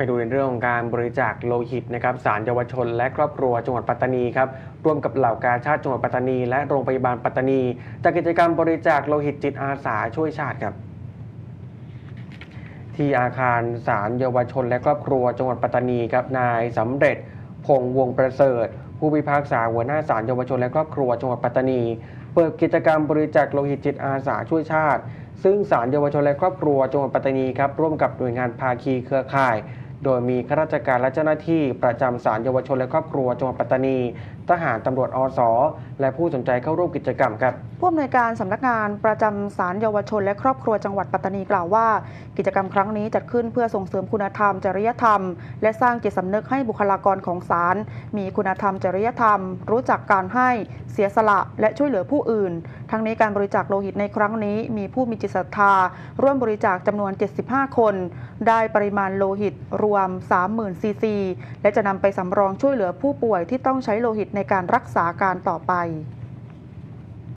ไปดูในเรื่องของการบริจาคโลหิตนะครับสารเยาวชน และครอบครัวจังหวัดปัตตานีครับร่วมกับเหล่ากาชาติจังหวัดปัตตานี และโรงพยาบาลปัตตานีจัดกิจกรรมบริจาคโลหิตจิตอาสาช่วยชาติครับที่อาคารศาลเยาวชน และครอบครัวจังหวัดปัตตานีครับนายสำเร็จ พงษ์วงประเสริฐ ผู้พิพากษาหัวหน้าศาลเยาวชน และครอบครัวจังหวัดปัตตานี เปิดกิจกรรมบริจาคโลหิตจิตอาสาช่วยชาติ ซึ่งศาลเยาวชนและครอบครัวจังหวัดปัตตานีครับร่วมกับหน่วยงานภาคีเครือข่าย โดยมีข้าราชการและเจ้าหน้าที่ประจำศาลเยาวชนและครอบครัวจังหวัดปัตตานี ทหารตำรวจอสและผู้สนใจเข้าร่วมกิจกรรมครับผู้อำนวยการสำนักงานประจำศาลเยาวชนและครอบครัวจังหวัดปัตตานีกล่าวว่า กิจกรรมครั้งนี้จัดขึ้นเพื่อส่งเสริมคุณธรรม จริยธรรม และสร้างจิตสำนึกให้บุคลากรของศาลมีคุณธรรม จริยธรรม รู้จักการให้เสียสละและช่วยเหลือผู้อื่น ทั้งนี้การบริจาคโลหิตในครั้งนี้ มีผู้มีจิตศรัทธา ร่วมบริจาคจำนวน 75 คน ได้ปริมาณโลหิตรวม 30,000 ซีซี และจะนำไปสำรองช่วยเหลือผู้ป่วยที่ต้องใช้โลหิตในการรักษาการต่อไป